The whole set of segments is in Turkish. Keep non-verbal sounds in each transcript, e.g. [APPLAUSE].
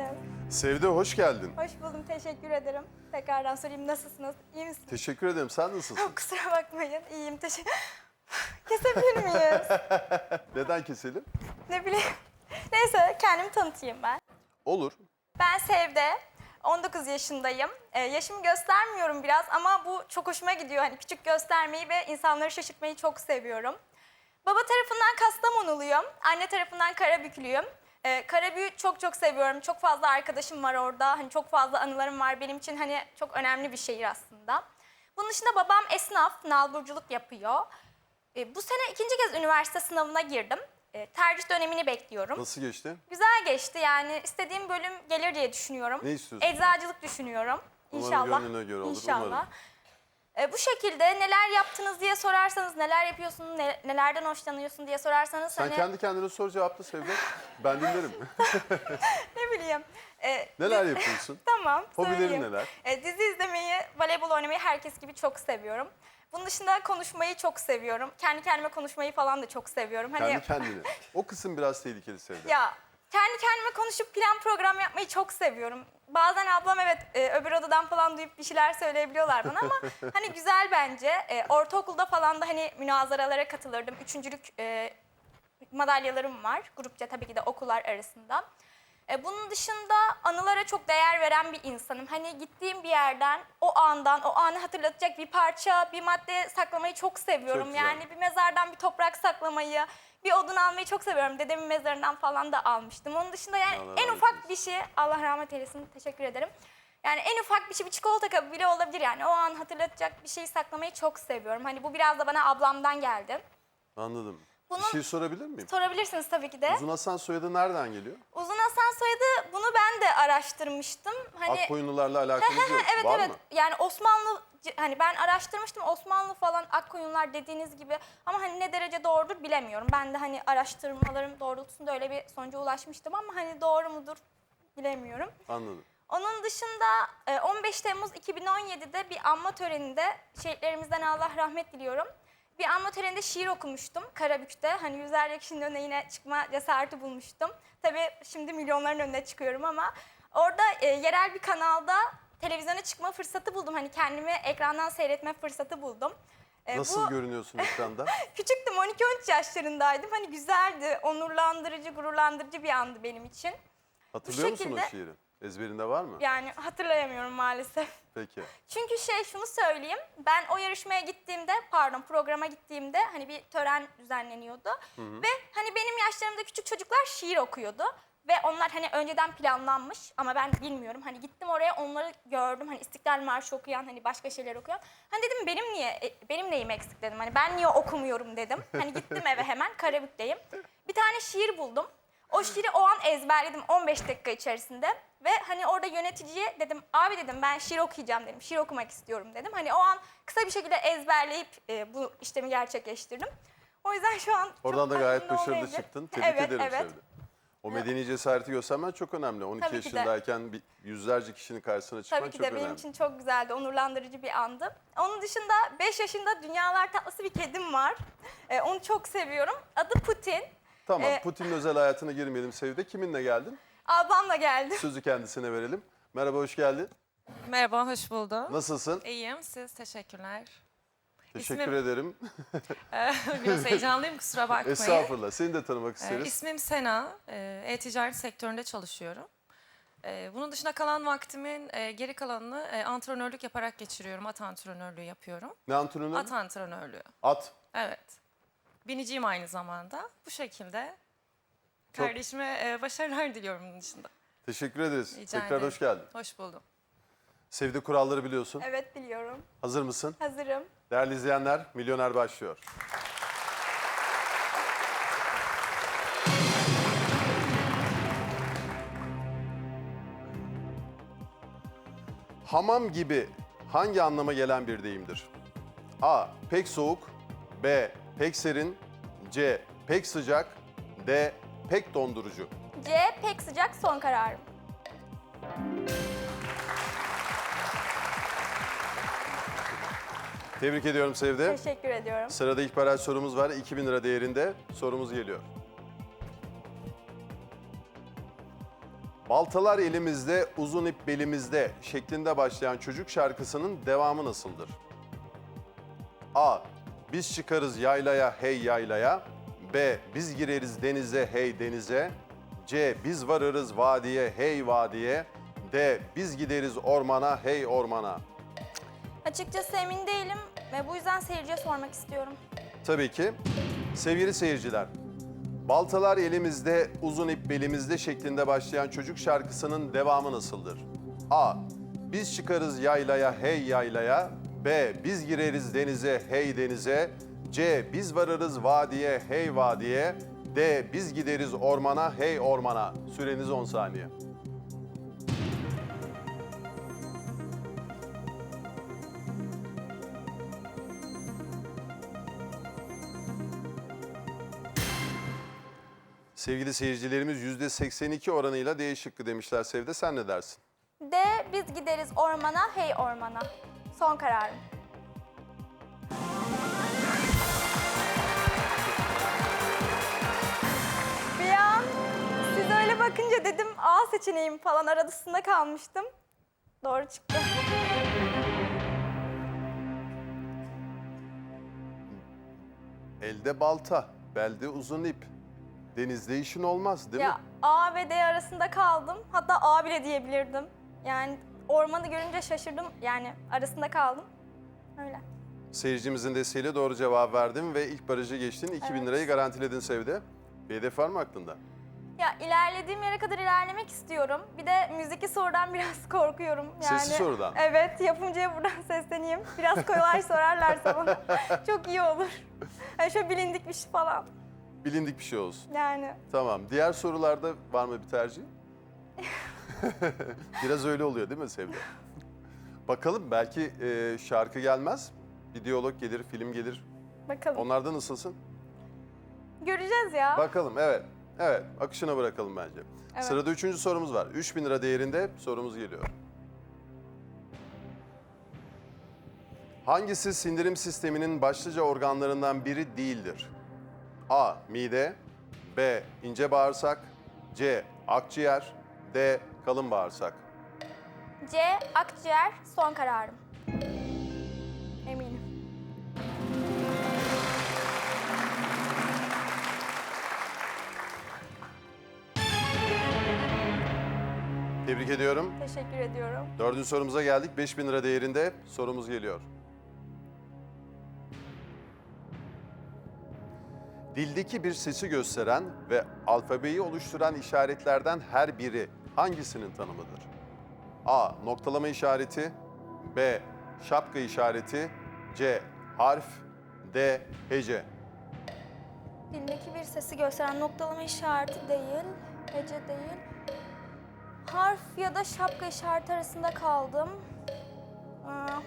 misiniz? Sevde hoş geldin. Hoş buldum, teşekkür ederim. Tekrardan sorayım, nasılsınız? İyi misiniz? Teşekkür ederim. Sen nasılsın? Kusura bakmayın, iyiyim. Teşekkür... [LAUGHS] Kesebilir miyiz? [LAUGHS] Neden keselim? ne bileyim. Neyse, kendimi tanıtayım ben. Olur. Ben Sevde, 19 yaşındayım. Ee, yaşımı göstermiyorum biraz ama bu çok hoşuma gidiyor. Hani küçük göstermeyi ve insanları şaşırtmayı çok seviyorum. Baba tarafından Kastamonuluyum, anne tarafından Karabüklüyüm. Ee, Karabük'ü çok çok seviyorum. Çok fazla arkadaşım var orada. Hani çok fazla anılarım var. Benim için hani çok önemli bir şehir aslında. Bunun dışında babam esnaf, nalburculuk yapıyor. Ee, bu sene ikinci kez üniversite sınavına girdim. Ee, tercih dönemini bekliyorum. Nasıl geçti? Güzel geçti yani istediğim bölüm gelir diye düşünüyorum. Ne istiyorsun? Eczacılık düşünüyorum. Umarım İnşallah. gönlüne göre olur, İnşallah. umarım. Ee, bu şekilde neler yaptınız diye sorarsanız, neler yapıyorsun, ne- nelerden hoşlanıyorsun diye sorarsanız Sen hani kendi kendine sor cevapla Sevde. Ben dinlerim. [LAUGHS] ne bileyim. e, neler yapıyorsun? [LAUGHS] Tamam, Hobilerin söyleyeyim. neler? E, dizi izlemeyi, voleybol oynamayı herkes gibi çok seviyorum. Bunun dışında konuşmayı çok seviyorum. Kendi kendime konuşmayı falan da çok seviyorum. Hani Kendi kendine. O kısım biraz tehlikeli Sevde. Ya kendi kendime konuşup plan program yapmayı çok seviyorum. Bazen ablam evet e, öbür odadan falan duyup bir şeyler söyleyebiliyorlar bana ama [LAUGHS] hani güzel bence. E, ortaokulda falan da hani münazaralara katılırdım. Üçüncülük e, madalyalarım var. Grupça tabii ki de okullar arasında. E, bunun dışında anılara çok değer veren bir insanım. Hani gittiğim bir yerden, o andan, o anı hatırlatacak bir parça, bir madde saklamayı çok seviyorum. Çok yani bir mezardan bir toprak saklamayı, bir odun almayı çok seviyorum. Dedemin mezarından falan da almıştım. Onun dışında yani Allah en ufak bir şey, Allah rahmet eylesin, teşekkür ederim. Yani en ufak bir şey, bir çikolata kabı bile olabilir yani. O an hatırlatacak bir şeyi saklamayı çok seviyorum. Hani bu biraz da bana ablamdan geldi. Anladım. Bunun- Bir şey sorabilir miyim? Sorabilirsiniz tabii ki de. Uzun Hasan soyadı nereden geliyor? Uzun Hasan soyadı bunu ben de araştırmıştım. Hani Akkoyunlularla [LAUGHS] alakamız yok. evet Var evet. mı? Yani Osmanlı hani ben araştırmıştım Osmanlı falan Akkoyunlar dediğiniz gibi ama hani ne derece doğrudur bilemiyorum. Ben de hani araştırmalarım doğrultusunda öyle bir sonuca ulaşmıştım ama hani doğru mudur bilemiyorum. Anladım. Onun dışında e, 15 Temmuz 2017'de bir anma töreninde şehitlerimizden Allah rahmet diliyorum. Bir anma töreninde şiir okumuştum Karabük'te. Hani yüzlerce kişinin önüne yine çıkma cesareti bulmuştum. Tabii şimdi milyonların önüne çıkıyorum ama orada e, yerel bir kanalda televizyona çıkma fırsatı buldum. Hani kendimi ekrandan seyretme fırsatı buldum. E, Nasıl bu- görünüyorsun ekranda? [LAUGHS] Küçüktüm 12-13 yaşlarındaydım. Hani güzeldi, onurlandırıcı, gururlandırıcı bir andı benim için. Hatırlıyor musun o şekilde- şiiri? Ezberinde var mı? Yani hatırlayamıyorum maalesef. Peki. Çünkü şey şunu söyleyeyim. Ben o yarışmaya gittiğimde, pardon programa gittiğimde hani bir tören düzenleniyordu. Ve hani benim yaşlarımda küçük çocuklar şiir okuyordu. Ve onlar hani önceden planlanmış ama ben bilmiyorum. Hani gittim oraya onları gördüm. Hani İstiklal Marşı okuyan, hani başka şeyler okuyan. Hani dedim benim niye, e, benim neyim eksik dedim. Hani ben niye okumuyorum dedim. Hani gittim eve hemen Karabük'teyim. Bir tane şiir buldum. O şiiri o an ezberledim 15 dakika içerisinde. Ve hani orada yöneticiye dedim abi dedim ben şiir okuyacağım dedim. Şiir okumak istiyorum dedim. Hani o an kısa bir şekilde ezberleyip e, bu işlemi gerçekleştirdim. O yüzden şu an çok Oradan da gayet başarılı çıktın. Tebrik evet, ederim evet. Sevde. O medeni cesareti göstermen çok önemli. 12 Tabii yaşındayken bir yüzlerce kişinin karşısına çıkman Tabii ki çok de önemli. benim için çok güzeldi, onurlandırıcı bir andı. Onun dışında 5 yaşında dünyalar tatlısı bir kedim var. E, onu çok seviyorum. Adı Putin. Tamam, Ee, Putin'in özel hayatına girmeyelim Sevde. Kiminle geldin? Ablamla geldi. Sözü kendisine verelim. Merhaba, hoş geldin. Merhaba, hoş buldum. Nasılsın? İyiyim, siz teşekkürler. Teşekkür İsmim- ederim. [LAUGHS] Ee, Biraz heyecanlıyım, kusura bakmayın. Estağfurullah. Seni de tanımak Ee, isteriz. ismim Sena, Ee, e-ticaret sektöründe çalışıyorum. Ee, bunun dışında kalan vaktimin e, geri kalanını e, antrenörlük yaparak geçiriyorum. At antrenörlüğü yapıyorum. Ne antrenörü? At antrenörlüğü, At. evet. Biniciyim aynı zamanda. Bu şekilde Çok- kardeşime e, başarılar diliyorum bunun dışında. Teşekkür ederiz. Rica Tekrar ederim. hoş geldin. Hoş buldum. Sevde kuralları biliyorsun. Evet biliyorum. Hazır mısın? Hazırım. Değerli izleyenler, Milyoner başlıyor. Hamam gibi hangi anlama gelen bir deyimdir? A. Pek soğuk B. Pek serin C. Pek sıcak D. Pek dondurucu C pek sıcak son kararım. Tebrik ediyorum Sevde. Teşekkür ediyorum. Sırada ilk baraj sorumuz var. 2000 lira değerinde sorumuz geliyor. Baltalar elimizde, uzun ip belimizde şeklinde başlayan çocuk şarkısının devamı nasıldır? A. Biz çıkarız yaylaya hey yaylaya. B. Biz gireriz denize hey denize. C. Biz varırız vadiye hey vadiye. D. Biz gideriz ormana hey ormana. Açıkçası emin değilim ve bu yüzden seyirciye sormak istiyorum. Tabii ki. Sevgili seyirciler, Baltalar elimizde, uzun ip belimizde şeklinde başlayan çocuk şarkısının devamı nasıldır? A. Biz çıkarız yaylaya hey yaylaya. B. Biz gireriz denize hey denize. C. Biz varırız vadiye hey vadiye. D. Biz gideriz ormana hey ormana. Süreniz 10 saniye. Sevgili seyircilerimiz %82 oranıyla D demişler Sevde. Sen ne dersin? D. Biz gideriz ormana, hey ormana. Son kararım. Bir an siz öyle bakınca dedim A seçeneğim falan arasında kalmıştım. Doğru çıktı. Elde balta, belde uzun ip. Denizde işin olmaz değil ya mi? A ve D arasında kaldım. Hatta A bile diyebilirdim. Yani ormanı görünce şaşırdım. Yani arasında kaldım. Öyle. Seyircimizin desteğiyle doğru cevap verdin ve ilk barajı geçtin. 2000 Evet. lirayı garantiledin Sevde. Bir hedef var mı aklında? Ya ilerlediğim yere kadar ilerlemek istiyorum. Bir de müzikli sorudan [LAUGHS] biraz korkuyorum. Yani, Sesli sorudan. Evet, yapımcıya buradan [LAUGHS] sesleneyim. Biraz kolay [LAUGHS] sorarlarsa bana çok iyi olur. Yani şöyle bilindik bir şey falan. Bilindik bir şey olsun. Yani Tamam. Diğer sorularda var mı bir tercih? [LAUGHS] Biraz öyle oluyor değil mi Sevde? Bakalım belki e, şarkı gelmez. Bir diyalog gelir, film gelir. bakalım. Onlarda nasılsın? Göreceğiz ya. Bakalım evet. Evet akışına bırakalım bence. Evet. Sırada üçüncü sorumuz var. 3000 lira değerinde sorumuz geliyor. Hangisi sindirim sisteminin başlıca organlarından biri değildir? A. Mide B. ince bağırsak C. Akciğer D. Kalın bağırsak C, akciğer son kararım. Eminim. Tebrik ediyorum. Teşekkür ediyorum. Dördüncü sorumuza geldik. 5000 lira değerinde sorumuz geliyor. Dildeki bir sesi gösteren ve alfabeyi oluşturan işaretlerden her biri hangisinin tanımıdır? A. Noktalama işareti B. Şapka işareti C. Harf D. Hece Dildeki bir sesi gösteren noktalama işareti değil, hece değil. Harf ya da şapka işareti arasında kaldım. Aa.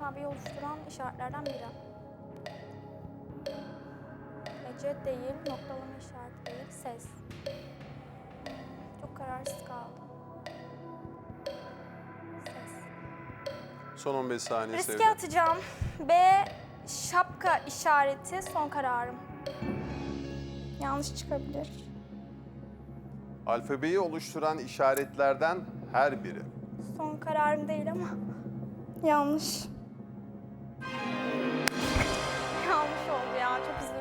Alfabeyi oluşturan işaretlerden biri. Hece değil, noktalama işareti değil, ses. Çok kararsız kaldım. Ses. Son 15 saniye Riske sevdim. atacağım. B şapka işareti son kararım. Yanlış çıkabilir. Alfabeyi oluşturan işaretlerden her biri. Son kararım değil ama yanlış. yanlış oldu ya çok üzüldüm.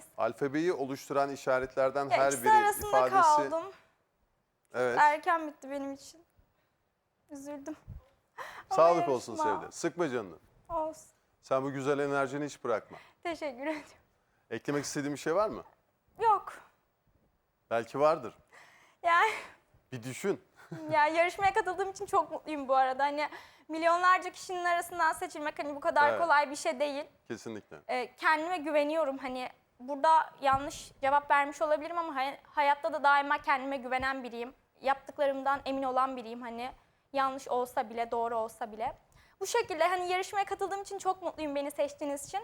Neyse. Alfabeyi oluşturan işaretlerden Ya her ikisi biri arasında ifadesi. kaldım. Evet. Erken bitti benim için. Üzüldüm. Ama Sağlık olsun yarışma. Sevde. Sıkma canını. Olsun. Sen bu güzel enerjini hiç bırakma. Teşekkür ederim. Eklemek istediğin bir şey var mı? Yok. Belki vardır. Yani Bir düşün. [LAUGHS] Ya yarışmaya katıldığım için çok mutluyum bu arada. Hani milyonlarca kişinin arasından seçilmek hani bu kadar Evet. kolay bir şey değil. Kesinlikle. Ee, kendime güveniyorum. Hani burada yanlış cevap vermiş olabilirim ama hay- hayatta da daima kendime güvenen biriyim. Yaptıklarımdan emin olan biriyim hani. Yanlış olsa bile, doğru olsa bile. Bu şekilde hani yarışmaya katıldığım için çok mutluyum beni seçtiğiniz için.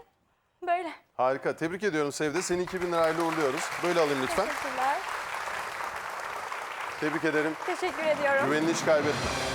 Böyle. Harika. Tebrik ediyorum Sevde. Seni 2000 lirayla uğurluyoruz. Böyle alayım lütfen. Teşekkürler. Tebrik ederim. Teşekkür ediyorum. Güvenini hiç kaybetme.